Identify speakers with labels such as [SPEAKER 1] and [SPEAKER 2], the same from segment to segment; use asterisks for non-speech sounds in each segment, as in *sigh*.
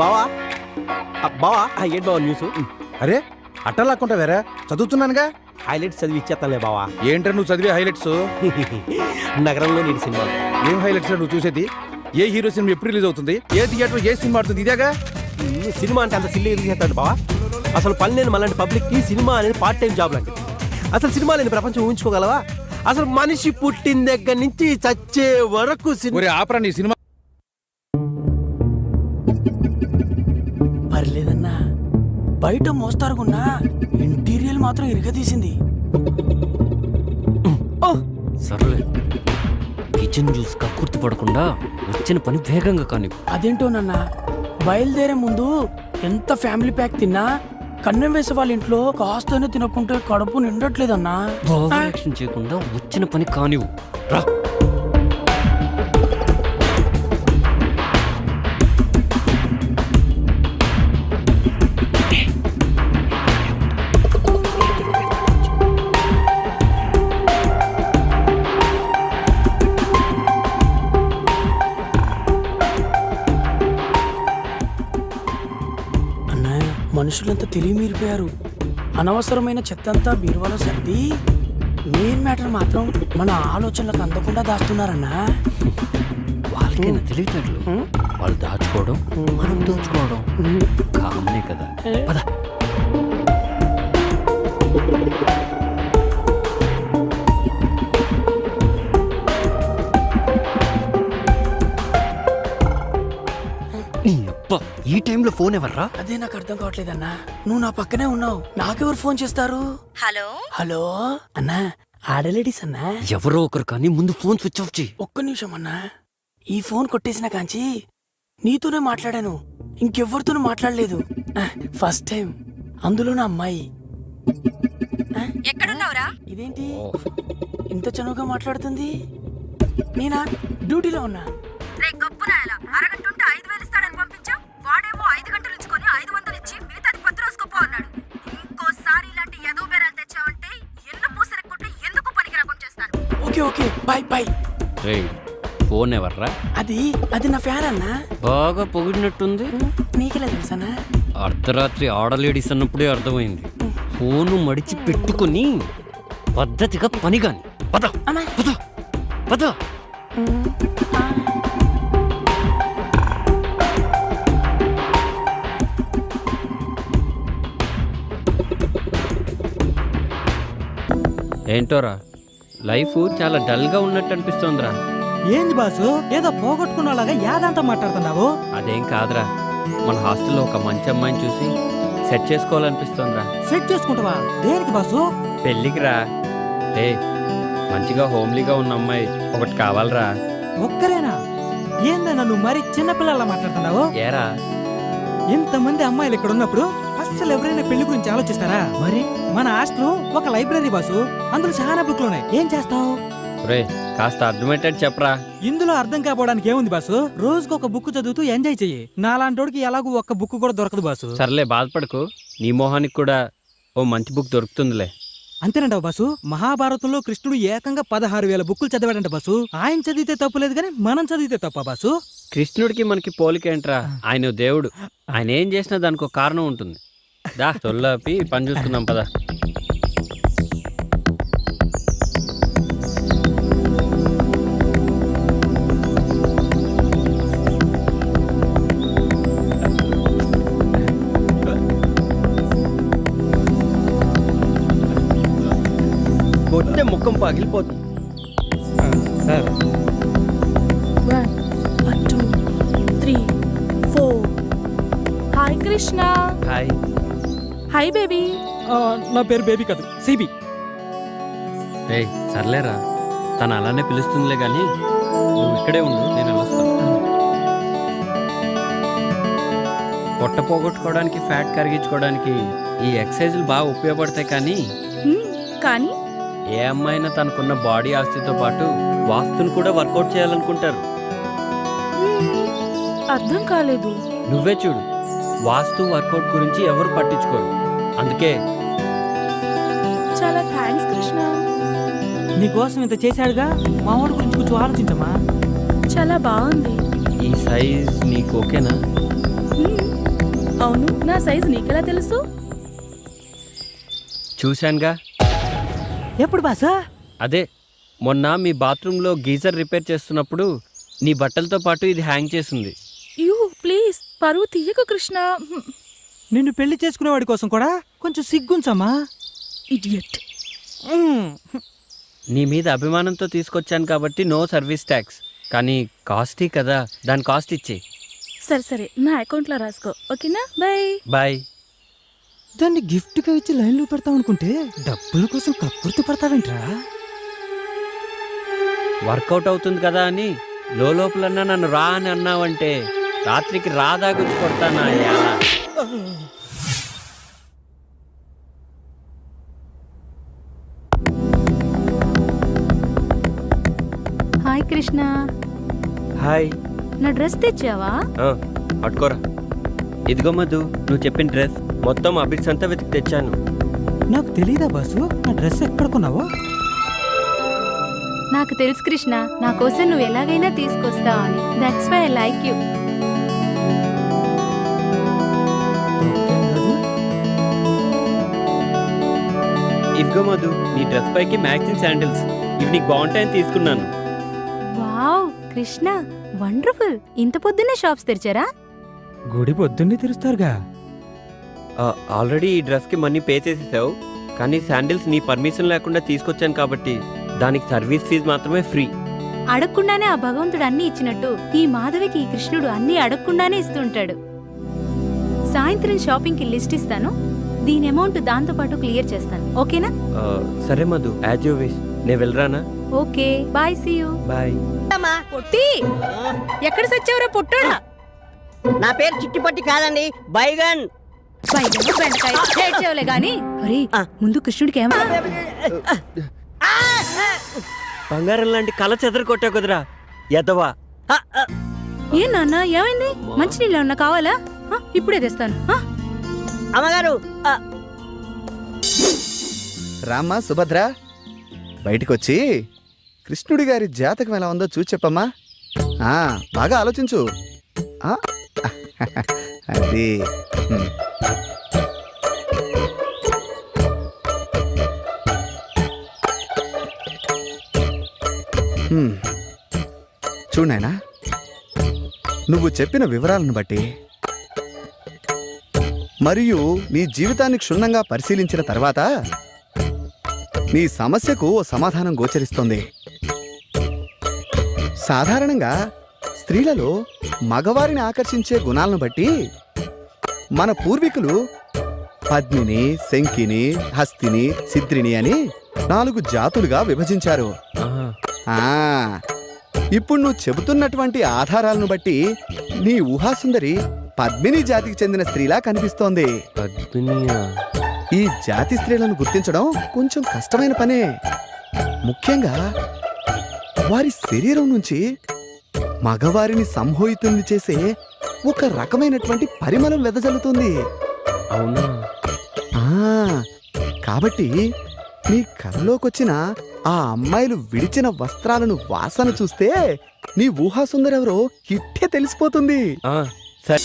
[SPEAKER 1] బావా? బావా? ఏంటి బావా న్యూస్
[SPEAKER 2] అరే అట్టలాక్కుంటా వేరే చదువుతున్నానుగా?
[SPEAKER 1] హైలైట్స్ చదివి ఇచ్చేస్తానులే బావా.
[SPEAKER 2] ఏంట్రా నువ్వు చదివే హైలైట్స్ *laughs*
[SPEAKER 1] నగరంలో నేను సినిమా.
[SPEAKER 2] ఏం హైలైట్స్ నువ్వు చూసేది? ఏ హీరో సినిమా ఎప్పుడు రిలీజ్ అవుతుంది? ఏ థియేటర్ ఏ సినిమా ఆడుతుంది? ఇదేగా?
[SPEAKER 1] సినిమా అంటే అంత సిల్లి ఎందుకు చేస్తాడు బావా? అసలు పని లేని మళ్ళీ పబ్లిక్కి సినిమా అనేది పార్ట్ టైం జాబ్ లాంటిది. అసలు సినిమా లేని ప్రపంచం ఊహించుకోగలవా? అసలు మనిషి పుట్టిన దగ్గర నుంచి చచ్చే వరకు సినిమా
[SPEAKER 2] ఆపరా నీ సినిమా
[SPEAKER 3] బయట మోస్తారుకున్నా ఇంటీరియల్ మాత్రం ఇరగదీసింది
[SPEAKER 4] సర్లే. కిచెన్ జ్యూస్ కక్కుర్తి పడకుండా వచ్చిన పని వేగంగా కాని
[SPEAKER 3] అదేంటోనన్నా బయలుదేరే ముందు ఎంత ఫ్యామిలీ ప్యాక్ తిన్నా కన్నం వేసే వాళ్ళ ఇంట్లో కాస్తనే తినకుంటే కడుపు నిండట్లేదన్నా.
[SPEAKER 4] చేయకుండా వచ్చిన పని కానివు రా.
[SPEAKER 3] మనుషులంతా తెలివి మీరిపోయారు అనవసరమైన చెత్తంతా బీరువాలో సర్ది మెయిన్ మ్యాటర్ మాత్రం మన ఆలోచనలకు అందకుండా దాస్తున్నారన్నా.
[SPEAKER 4] వాళ్ళకైనా తెలియట్లేదు? వాళ్ళు దాచుకోవడం మనం దోచుకోవడం కామనే కదా. పద. ఈ టైంలో ఫోన్ ఎవర్రా?
[SPEAKER 3] అదే నాకు అర్థం కావట్లేదన్నా నువ్వు నా పక్కనే ఉన్నావు. నాకెవరు ఫోన్ చేస్తారు?
[SPEAKER 5] హలో?
[SPEAKER 3] హలో? అన్నా ఆడలేడీస్ అన్నా?
[SPEAKER 4] ఎవరో ఒకరు కానీ ముందు ఫోన్ స్విచ్ ఆఫ్ చేయి.
[SPEAKER 3] ఒక్క నిమిషం అన్నా. ఈ ఫోన్ కొట్టేసిన కాంచి నీతోనే మాట్లాడాను. ఇంకెవ్వరితోనూ మాట్లాడలేదు. ఫస్ట్ టైం అందులో నా అమ్మాయి.
[SPEAKER 5] ఎక్కడున్నావురా?
[SPEAKER 3] ఇదేంటి? ఇంత చనువుగా మాట్లాడుతుంది? నేనా? డ్యూటీలో ఉన్నా.
[SPEAKER 5] రే గప్పు నాయల. అరగంట ఉంటే ఐదు వేలు ఇస్తాడని పంపించావు? వాడేమో ఐదు గంటలు ఇచ్చుకొని ఐదు వందలు ఇచ్చి మిగతాది పది రోజుకోపో అన్నాడు. ఇంకోసారి ఇలాంటి ఎదో బేరాలు తెచ్చావంటే ఎల్లు పూసరి కొట్టి ఎందుకు పనికి రాకుండా చేస్తాను?
[SPEAKER 3] Okay okay. బాయ్ బాయ్
[SPEAKER 4] రే ఫోన్ ఎవర్రా?
[SPEAKER 3] అది అది నా ఫ్యాన్ అన్నా.
[SPEAKER 4] బాగా పొగిడినట్టుంది.
[SPEAKER 3] నీకెలా తెలుసన్నా?
[SPEAKER 4] అర్ధరాత్రి ఆడలేడీస్ అన్నప్పుడే అర్థమైంది. ఫోను మడిచి పెట్టుకుని పద్ధతిగా పని కాని పద పద. పద ఏంటోరా? లైఫ్ చాలా డల్గా ఉన్నట్టు అనిపిస్తోందిరా.
[SPEAKER 6] ఏంది బాసు? ఏదో పోగొట్టుకున్నలాగా యాదంతా మాట్లాడుతున్నావు?
[SPEAKER 4] అదేం కాదురా. మన హాస్టల్లో ఒక మంచి అమ్మాయిని చూసి సెట్ చేసుకోవాలనిపిస్తోందిరా.
[SPEAKER 6] సెట్ చేసుకుంటావా? దేనికి బాసు?
[SPEAKER 4] పెళ్ళికి రా ఏ మంచిగా హోమ్లీగా ఉన్న అమ్మాయి ఒకటి కావాలరా.
[SPEAKER 6] ఒక్కరేనా? ఏందన్నా నువ్వు మరి చిన్నపిల్లలా మాట్లాడుతున్నావు?
[SPEAKER 4] ఏరా?
[SPEAKER 6] ఇంతమంది అమ్మాయిలు ఇక్కడ ఉన్నప్పుడు అస్సలు ఎవరైనా పెళ్ళి గురించి ఆలోచిస్తారా? మరి? మన హాస్టల్ ఒక లైబ్రరీ బాసు. అందులో చాలా బుక్లు ఉన్నాయి ఏం చేస్తావు?
[SPEAKER 4] రే కాస్త అర్థమయ్యేటట్టు చెప్పరా.
[SPEAKER 6] ఇందులో అర్థం కాపోవడానికి ఏముంది బాసు? రోజుకు ఒక బుక్ చదువుతూ ఎంజాయ్ చెయ్యి. నాలాంటోడికి ఎలాగూ ఒక్క బుక్ కూడా దొరకదు బాసు.
[SPEAKER 4] సర్లే బాధపడకు. నీ మొహానికి కూడా ఓ మంచి బుక్ దొరుకుతుందిలే.
[SPEAKER 6] అంతేనంటావు బాసు? మహాభారతంలో కృష్ణుడు ఏకంగా పదహారు వేల బుక్కులు చదివాడంట బాసు. ఆయన చదివితే తప్పు లేదు కానీ మనం చదివితే తప్ప బాసు?
[SPEAKER 4] కృష్ణుడికి మనకి పోలికేంట్రా ఆయన దేవుడు. ఆయన ఏం చేసినా దానికి ఒక కారణం ఉంటుంది. దా చొల్లాపి పని చూసుకుందాం పదా.
[SPEAKER 1] కొట్టే ముఖం పగిలిపోతుంది
[SPEAKER 6] నా పేరు బేబీ కాదు సిబి.
[SPEAKER 4] రే సర్లేరా. తను అలానే పిలుస్తుందిలే కానీ నువ్వు ఇక్కడే ఉండు నేను వెళ్ళొస్తాను పొట్ట పోగొట్టుకోవడానికి ఫ్యాట్ కరిగించుకోవడానికి ఈ ఎక్సర్సైజులు బాగా ఉపయోగపడతాయి కానీ
[SPEAKER 7] కానీ?
[SPEAKER 4] ఏ అమ్మాయినా తనకున్న బాడీ ఆస్తితో పాటు వాస్తుని కూడా వర్కౌట్ చేయాలనుకుంటారు.
[SPEAKER 7] అర్థం కాలేదు.
[SPEAKER 4] నువ్వే చూడు వాస్తు వర్కౌట్ గురించి ఎవరు పట్టించుకోరు. అందుకే
[SPEAKER 7] చాలా థ్యాంక్స్ కృష్ణ.
[SPEAKER 6] నీకోసం ఇంత చేశాడుగా? మా వాడి గురించి కొంచెం ఆలోచించమా
[SPEAKER 7] చాలా బాగుంది.
[SPEAKER 4] ఈ సైజ్ నీకు ఓకేనా?
[SPEAKER 7] నా సైజ్ నీకెలా తెలుసు?
[SPEAKER 4] చూశానుగా.
[SPEAKER 6] ఎప్పుడు బాసు?
[SPEAKER 4] అదే మొన్న మీ బాత్రూంలో గీజర్ రిపేర్ చేస్తున్నప్పుడు నీ బట్టలతో పాటు ఇది హ్యాంగ్ చేసింది.
[SPEAKER 7] యూ ప్లీజ్ పరువు తీయకు కృష్ణ.
[SPEAKER 6] నిన్ను పెళ్ళి చేసుకునేవాడి కోసం కూడా కొంచెం సిగ్గుంచమ్మా.
[SPEAKER 7] ఇడియట్.
[SPEAKER 4] నీ మీద అభిమానంతో తీసుకొచ్చాను కాబట్టి నో సర్వీస్ ట్యాక్స్. కానీ కాస్టీ కదా దాని కాస్ట్ ఇచ్చే.
[SPEAKER 7] సరే సరే నా అకౌంట్లో రాసుకో. ఓకేనా? బాయ్
[SPEAKER 4] బాయ్
[SPEAKER 6] దాన్ని గిఫ్ట్గా ఇచ్చి లైన్లో పెడతాం అనుకుంటే డబ్బుల కోసం కక్కుర్తి పడతావేంట్రా?
[SPEAKER 4] వర్కౌట్ అవుతుంది కదా అని లోపలన్నా నన్ను రా అని అన్నావంటే రాత్రికి రాదా గుచ్చి కొడతానా
[SPEAKER 8] కృష్ణ.
[SPEAKER 4] హాయ్.
[SPEAKER 8] నా డ్రెస్ తెచ్చావా?
[SPEAKER 4] పట్టుకోరా. ఇదిగో మధు నువ్వు చెప్పిన డ్రెస్ మొత్తం అబిడ్స్ అంతా వెతికి తెచ్చాను.
[SPEAKER 6] నాకు తెలీదా బాసు? నా డ్రెస్ ఎక్కడ కొన్నావో?
[SPEAKER 8] నాకు తెలుసు కృష్ణ నా కోసం నువ్వు ఎలాగైనా తీసుకొస్తావు అని. That's why I like you?
[SPEAKER 4] ఇదిగో మధు నీ డ్రెస్ పైకి మ్యాచింగ్ శాండిల్స్. ఇవి నీకు బాగుంటాయని తీసుకున్నాను.
[SPEAKER 8] కృష్ణ వండర్ఫుల్. ఇంత పొద్దున్నే షాప్స్ తెరిచారా?
[SPEAKER 6] గుడి పొద్దున్నే తెరుస్తారుగా.
[SPEAKER 4] ఆ, ఆల్రెడీ ఈ డ్రెస్కి మనీ పే చేసేసావు. కానీ శాండిల్స్ నీ పర్మిషన్ లేకుండా తీసుకొచ్చాను కాబట్టి దానికి సర్వీస్ ఫీజు మాత్రమే ఫ్రీ.
[SPEAKER 8] అడగకుండానే ఆ భగవంతుడు అన్ని ఇచ్చినట్టు ఈ మాధవికి ఈ కృష్ణుడు అన్ని అడగకుండానే ఇస్తుంటాడు సాయంత్రం షాపింగ్కి లిస్ట్ ఇస్తాను. దీని అమౌంట్ దాంతో పాటు క్లియర్ చేస్తాను. ఓకేనా?
[SPEAKER 4] సరే మధు యాజ్ యూ విష్. నేను వెళ్ళరానా?
[SPEAKER 8] Okay bye see you
[SPEAKER 4] bye.
[SPEAKER 7] పొట్టి. ఎక్కడ సచ్చావురా పొట్టోడా?
[SPEAKER 9] నా పేరు చిట్టిపట్టి కాదండి బైగన్.
[SPEAKER 8] బయట బెండకాయ. ఏడ్చేవలే గాని.
[SPEAKER 9] ఆ.
[SPEAKER 8] ముందు కృష్ణుడికి ఏమ
[SPEAKER 4] బంగారం లాంటి కళ చెదరు కొట్టా కుదరా ఎదవా
[SPEAKER 8] ఏ నాన్న ఏమైంది? మంచినీళ్ళు ఏమన్నా కావాలా? ఇప్పుడే తెస్తాను?
[SPEAKER 9] అమ్మగారు
[SPEAKER 2] రామ్మా సుభద్ర. బయటికొచ్చి కృష్ణుడి గారి జాతకం ఎలా ఉందో చూసి చెప్పమ్మా. ఆ, బాగా ఆలోచించు. అది చూడైనా నువ్వు చెప్పిన వివరాలను బట్టి మరియు నీ జీవితాన్ని క్షుణ్ణంగా పరిశీలించిన తర్వాత నీ సమస్యకు ఓ సమాధానం గోచరిస్తోంది. సాధారణంగా స్త్రీలలో మగవారిని ఆకర్షించే గుణాలను బట్టి మన పూర్వీకులు పద్మిని శంకిని హస్తిని సిద్రిని అని నాలుగు జాతులుగా విభజించారు. ఆ ఇప్పుడు నువ్వు చెబుతున్నటువంటి ఆధారాలను బట్టి నీ ఊహాసుందరి పద్మిని జాతికి చెందిన స్త్రీలా కనిపిస్తోంది. ఈ జాతి స్త్రీలను గుర్తించడం కొంచెం కష్టమైన పనే. ముఖ్యంగా వారి శరీరం నుంచి మగవారిని సంమోహితుల్ని చేసే ఒక రకమైనటువంటి పరిమళం వెదజల్లుతుంది.
[SPEAKER 4] అవునా?
[SPEAKER 2] ఆ కాబట్టి నీ కల్లోకొచ్చిన ఆ అమ్మాయిలు విడిచిన వస్త్రాలను వాసన చూస్తే నీ ఊహాసుందరెవరో ఇట్టే తెలిసిపోతుంది.
[SPEAKER 4] సరే.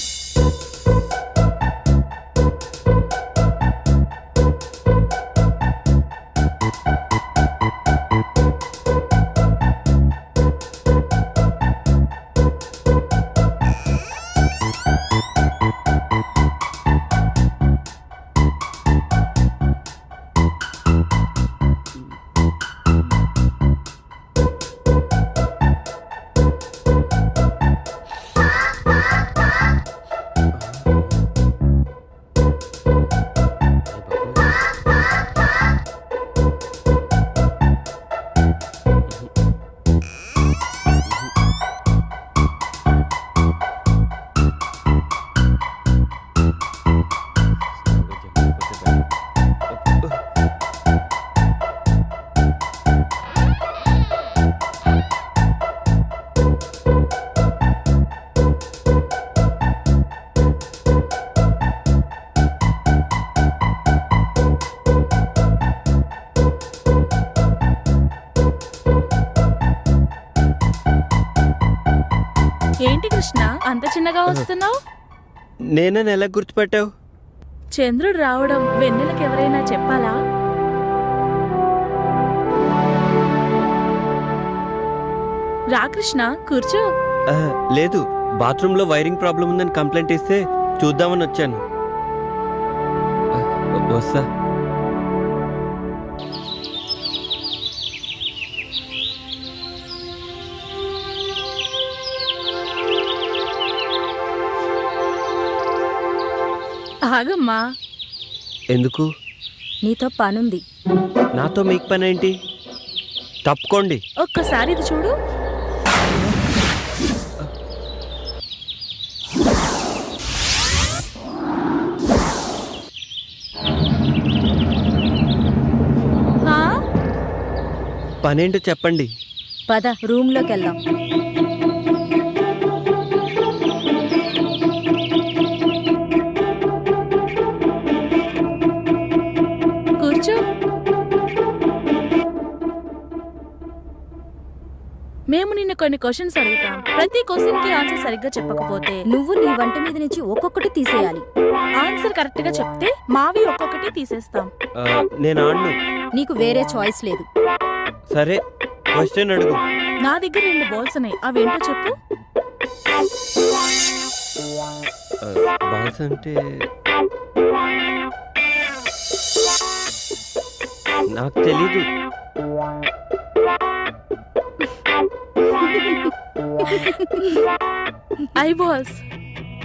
[SPEAKER 7] అంత చిన్నగా వస్తున్నావు?
[SPEAKER 4] నేనే ఎలా గుర్తుపెట్టావు.
[SPEAKER 7] చంద్రుడు రావడం వెన్నెలకు ఎవరైనా చెప్పాలా? రా కృష్ణ కూర్చో.
[SPEAKER 4] ఆ, లేదు బాత్రూంలో వైరింగ్ ప్రాబ్లం ఉందని కంప్లైంట్ ఇస్తే చూద్దామని వచ్చాను. ఆ, వస్తా.
[SPEAKER 7] ఆగమ్మా.
[SPEAKER 4] ఎందుకు?
[SPEAKER 5] నీతో పనుంది.
[SPEAKER 4] నాతో మీకు పని ఏంటి తప్పుకోండి.
[SPEAKER 7] ఒక్కసారి ఇది చూడు?
[SPEAKER 4] పనేంటో చెప్పండి.
[SPEAKER 5] పద రూమ్లోకి వెళ్దాం
[SPEAKER 7] కొన్ని క్వశ్చన్స్ అడుగుతాం. ప్రతి క్వశ్చన్కి ఆన్సర్ సరిగ్గా చెప్పకపోతే
[SPEAKER 5] నువ్వు నీ వంట మీద నుంచి ఒక్కొక్కటి తీసేయాలి.
[SPEAKER 7] ఆన్సర్ కరెక్ట్గా చెప్తే మావి ఒక్కొక్కటి తీసేస్తాం.
[SPEAKER 4] నేను ఆడను.
[SPEAKER 5] నీకు వేరే చాయిస్ లేదు.
[SPEAKER 4] సరే క్వశ్చన్ అడుగు.
[SPEAKER 7] నా దగ్గర రెండు బాల్స్ ఉన్నాయి. అవేంటో చెప్పు.
[SPEAKER 4] బాల్స్ అంటే నాకు తెలీదు.
[SPEAKER 7] ఐ బాల్స్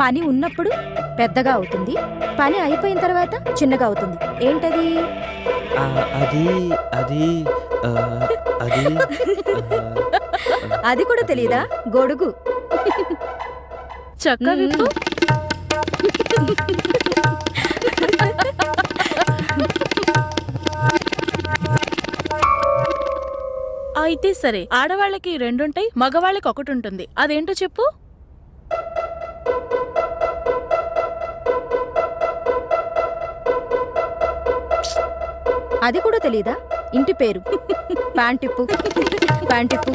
[SPEAKER 5] పని ఉన్నప్పుడు పెద్దగా అవుతుంది. పని అయిపోయిన తర్వాత చిన్నగా అవుతుంది. ఏంటది?
[SPEAKER 4] అది అది అది
[SPEAKER 5] అది కూడా తెలియదా గొడుగు.
[SPEAKER 7] చక్క అయితే సరే ఆడవాళ్ళకి రెండుంటాయి మగవాళ్ళకి ఒకటి ఉంటుంది అదేంటో చెప్పు.
[SPEAKER 5] అది కూడా తెలియదా ఇంటి పేరు. ప్యాంటిప్పు. ప్యాంటిప్పు.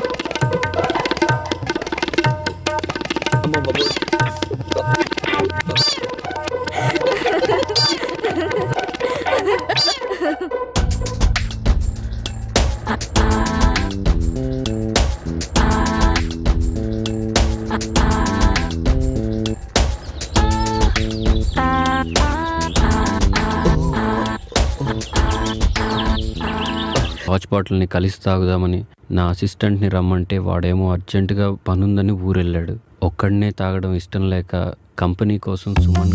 [SPEAKER 4] వాచ్ బాటిల్ని కలిసి తాగుదామని నా అసిస్టెంట్ని రమ్మంటే వాడేమో అర్జెంటుగా పనుందని ఊరెళ్ళాడు. ఒక్కడనే తాగడం ఇష్టం లేక కంపెనీ కోసం సుమన్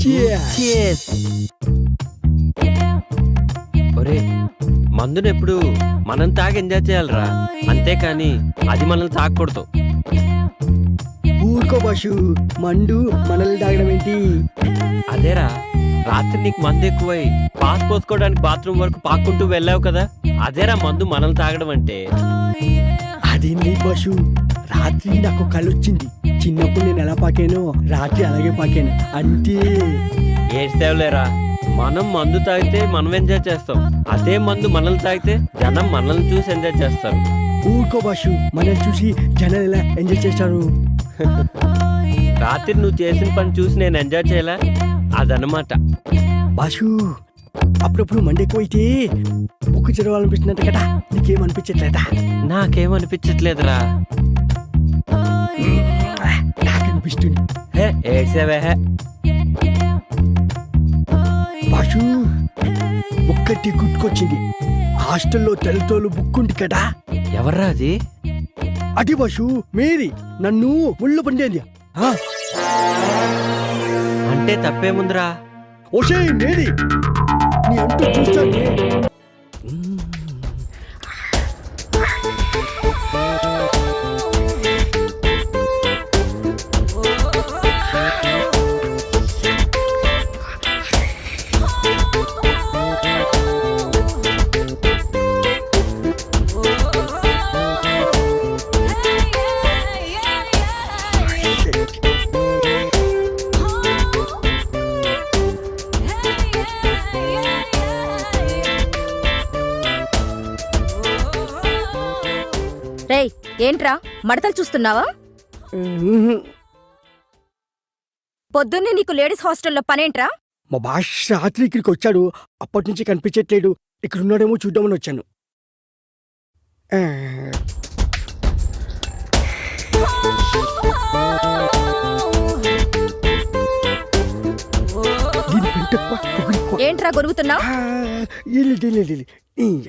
[SPEAKER 4] ఒరే మందుని ఎప్పుడు మనం తాగి ఎంజాయ్ చేయాలరా. అంతేకాని అది మనల్ని తాగకూడదు.
[SPEAKER 9] ఊరుకో బాషు మండు మనల్ని తాగడం ఏంటి?
[SPEAKER 4] అదేరా రాత్రి నీకు మందు ఎక్కువై పాస్ పోసుకోవడానికి బాత్రూమ్ వరకు పాక్కుంటూ వెళ్ళావు కదా. అదేరా మందు మనల్ని తాగడం అంటే?
[SPEAKER 9] అదేంటి బాషు రాత్రి నాకు కళ్ళు వచ్చింది చిన్నప్పుడు నేను ఎలా పాకానో రాత్రి అలాగే పాకాను. అంతే
[SPEAKER 4] ఏడ్చేవలేరా మనం మందు తాగితే మనం ఎంజాయ్ చేస్తాం. అదే మందు మనల్ని తాగితే జనం మనల్ని చూసి ఎంజాయ్ చేస్తారు.
[SPEAKER 9] ఊరుకో బాషు మనల్ని చూసి జనాలు ఎలా ఎంజాయ్ చేస్తారు?
[SPEAKER 4] రాత్రి నువ్వు చేసిన పని చూసి నేను ఎంజాయ్ చేయలే? అదనమాట
[SPEAKER 9] బాషు అప్పుడప్పుడు మండి ఎక్కువైతే బుక్కు చదవాలనిపిస్తున్నట్టు కదా. నీకేమనిపించట్లేదా?
[SPEAKER 4] నాకేమనిపించట్లేదురా.
[SPEAKER 9] నాకు అనిపిస్తుంది
[SPEAKER 4] హే ఏడ్సేవే హే.
[SPEAKER 9] బాషు ఒక్కటి గుర్తుకొచ్చింది. హాస్టల్లో తెల్లతోలు బుక్ ఉంది కదా.
[SPEAKER 4] ఎవర్రా అది?
[SPEAKER 9] అది బాషు మేరీ. నన్ను ముళ్ళు పండేది ఆ,
[SPEAKER 4] అంటే తప్పేముందిరా?
[SPEAKER 9] ఓషే మేరీ. నీ అంటూ చూస్తాను
[SPEAKER 5] ఏంట్రా? మడతలు చూస్తున్నావా? పొద్దున్నే నీకు లేడీస్ హాస్టల్లో పనేంట్రా?
[SPEAKER 9] మా భాష రాత్రి ఇక్కడికి వచ్చాడు. అప్పటి నుంచి కనిపించట్లేడు ఇక్కడ ఉన్నాడేమో చూద్దామని వచ్చాను. ఆ. దీని పెంట ఎక్కువ, పొగరు ఎక్కువ.
[SPEAKER 5] ఏంట్రా గొరుగుతున్నావు?
[SPEAKER 9] ఆ. ఈ,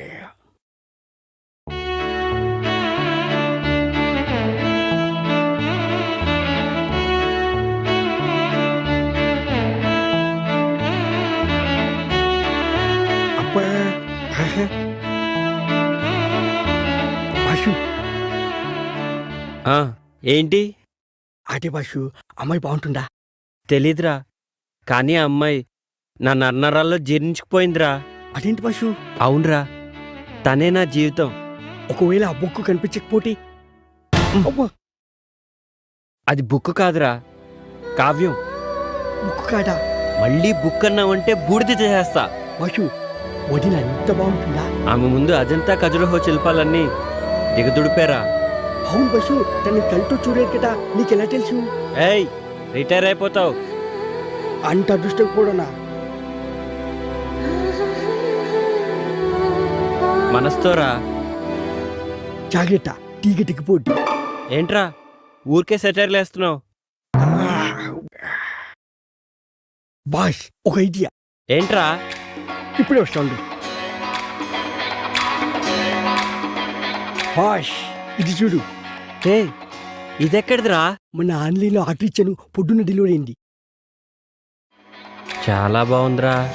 [SPEAKER 4] ఏంటి?
[SPEAKER 9] ఆటే బాషు అమ్మాయి బాగుంటుందా?
[SPEAKER 4] తెలీదురా. కానీ ఆ అమ్మాయి నా నన్నరాల్లో జీర్ణించుకుపోయిందిరా.
[SPEAKER 9] అదేంటి బాషు?
[SPEAKER 4] అవునరా. తనే నా జీవితం.
[SPEAKER 9] ఒకవేళ ఆ బుక్ కనిపించకపోతే?
[SPEAKER 4] అది బుక్ కాదురా. కావ్యం.
[SPEAKER 9] బుక్ కాదా?
[SPEAKER 4] మళ్ళీ బుక్ అన్నావంటే బూడిద చేసేస్తా
[SPEAKER 9] బాషు వదిన అంత బాగుంటుందా?
[SPEAKER 4] ఆమె ముందు అజంతా ఖజురహో శిల్పాలన్నీ దిగదుడిపారా?
[SPEAKER 9] అవును బస్సు తన కళ్ళతో చూడలేదు కదా. నీకెలా తెలుసు?
[SPEAKER 4] ఏయ్ రిటైర్ అయిపోతావు.
[SPEAKER 9] అంత అదృష్టం కూడానా?
[SPEAKER 4] మనస్తోరా
[SPEAKER 9] జాగ్రత్త తీగ దిగిపోద్ది
[SPEAKER 4] ఏంట్రా ఊరికే సెటైర్లు వేస్తున్నావు.
[SPEAKER 9] బాష్ ఒక ఐడియా.
[SPEAKER 4] ఏంట్రా?
[SPEAKER 9] ఇప్పుడే వస్తాడు బాష్ ఇది చూడు.
[SPEAKER 4] ఏ ఇదెక్కడిదిరా?
[SPEAKER 9] మొన్న ఆన్లైన్లో ఆర్డర్ ఇచ్చాను పొద్దున్న డెలివరీ అయింది.
[SPEAKER 4] చాలా బాగుందిరా.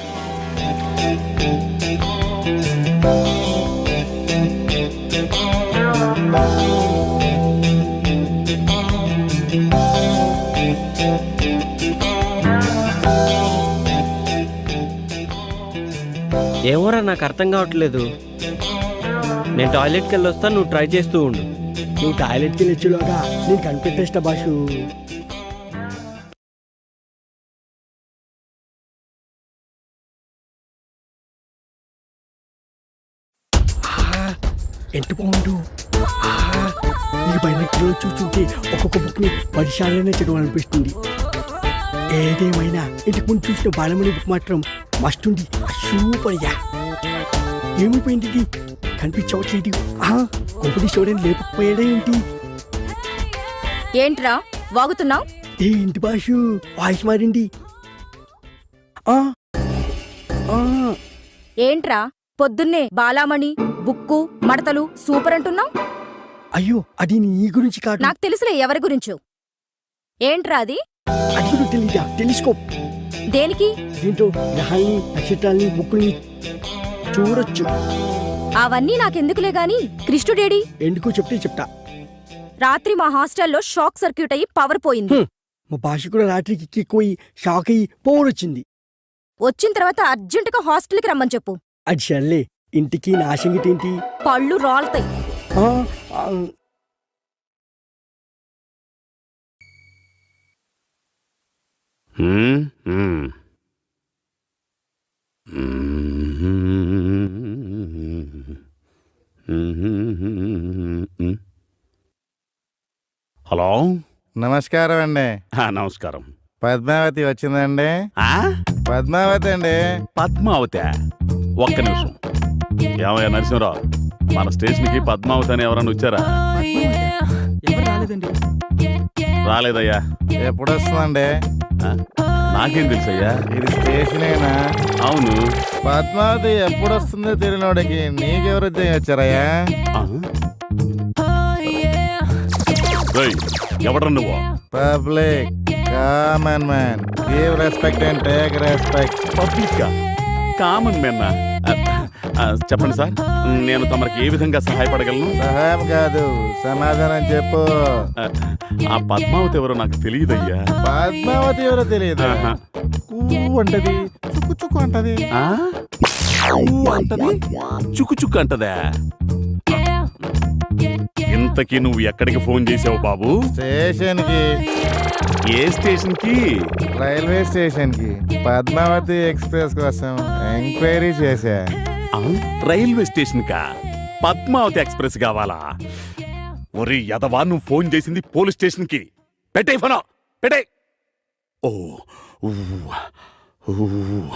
[SPEAKER 4] ఏమోరా నాకు అర్థం కావట్లేదు. నేను టాయిలెట్కి వెళ్ళి వస్తాను నువ్వు ట్రై చేస్తూ ఉండు.
[SPEAKER 9] నువ్వు టాయిలెట్కి వెళ్ళొచ్చులోగా నేను కనిపెట్టేస్తా బాషు. ఎంత బాగుండు. ఈ పైన చూస్తుంటే ఒక్కొక్క బుక్ని పరిశాలనే చదవాలనిపిస్తుంది ఏదేమైనా ఇంటికి ముందు చూసిన బాలమణి బుక్ మాత్రం మస్తుంది సూపర్గా ఏమైపోయింది ఇది కనిపించవట్లేదు కొంపటి చూడని లేపకపోయాడే ఏంటి?
[SPEAKER 5] ఏంట్రా వాగుతున్నావు?
[SPEAKER 9] ఏంటి బాషు వాయిస్ మారింది.
[SPEAKER 5] ఏంట్రా పొద్దున్నే బాలామణి బుక్కు మడతలు సూపర్ అంటున్నావు?
[SPEAKER 9] అయ్యో అది నీ గురించి కాదు.
[SPEAKER 5] నాకు తెలుసులే ఎవరి గురించో. ఏంట్రా అది?
[SPEAKER 9] అది తెలీదా? టెలిస్కోప్
[SPEAKER 5] దేనికి?
[SPEAKER 9] దీంతో గ్రహాల్ని నక్షత్రాల్ని బుక్కుల్ని చూడొచ్చు.
[SPEAKER 5] అవన్నీ నాకెందుకులే గాని? కృష్ణుడేడి
[SPEAKER 9] ఎందుకో చెప్తే చెప్తా.
[SPEAKER 5] రాత్రి మా హాస్టల్లో షాక్ సర్క్యూట్ అయ్యి పవర్ పోయింది.
[SPEAKER 9] మా భాష కూడా రాత్రికి ఎక్కువయి షాక్ అయ్యి పోరొచ్చింది
[SPEAKER 5] వచ్చిన తర్వాత అర్జెంటుగా హాస్టల్కి రమ్మని చెప్పు.
[SPEAKER 9] అది సర్లే ఇంటికి నా సంగతి ఏంటి?
[SPEAKER 5] పళ్ళు రాలుతాయి.
[SPEAKER 10] హ్మ్, హ్మ్. హలో?
[SPEAKER 11] నమస్కారం అండి
[SPEAKER 10] ఆ, నమస్కారం.
[SPEAKER 11] పద్మావతి వచ్చిందండి.
[SPEAKER 10] ఆ?
[SPEAKER 11] పద్మావతి అండి.
[SPEAKER 10] పద్మావతి? ఒక్క నిమిషం. ఏమయ్యా నరసింహరావు? మన స్టేషన్కి పద్మావతి అని ఎవరన్నా వచ్చారా?
[SPEAKER 6] ఎవరు రాలేదండి?
[SPEAKER 10] రాలేదయ్యా.
[SPEAKER 11] ఎప్పుడు వస్తుందండి
[SPEAKER 10] ఆ? నాకేం తెలుసయ్యా?
[SPEAKER 11] ఇది స్టేషనేనా?
[SPEAKER 10] అవును.
[SPEAKER 11] పద్మావతి ఎప్పుడు వస్తుందో తెలియనోడికి నీకెవరు వచ్చారయ్యా
[SPEAKER 10] ఎవడ్రా నువ్వు?
[SPEAKER 11] Public common man. Give respect and take respect
[SPEAKER 10] public common మెన్న చెప్పండి సార్. నేను తమరికి ఏ విధంగా సహాయపడగలను?
[SPEAKER 11] సహాయం కాదు సమాధానం చెప్పు.
[SPEAKER 10] ఆ, ఆ పద్మావతి ఎవరో నాకు తెలియదయ్యా.
[SPEAKER 11] పద్మావతి ఎవరో తెలియదు?
[SPEAKER 10] ఆహా.
[SPEAKER 11] కూ అంటది చుక్కు చుక్కు అంటది.
[SPEAKER 10] ఆ? ఊ అంటది చుక్కు చుక్కు అంటదా? ఇంతకీ నువ్వు ఎక్కడికి ఫోన్ చేసావు బాబు?
[SPEAKER 11] స్టేషన్కి
[SPEAKER 10] ఏ స్టేషన్కి
[SPEAKER 11] రైల్వే స్టేషన్కి పద్మావతి ఎక్స్ప్రెస్ కోసం ఎంక్వైరీ చేశా.
[SPEAKER 10] రైల్వే స్టేషన్ కా పద్మావతి ఎక్స్ప్రెస్ కావాలా? ఒరి యదవా నువ్వు ఫోన్ చేసింది పోలీస్ స్టేషన్కి పెట్టే ఫోన్. పెట్టే ఓ ఊ, ఊ.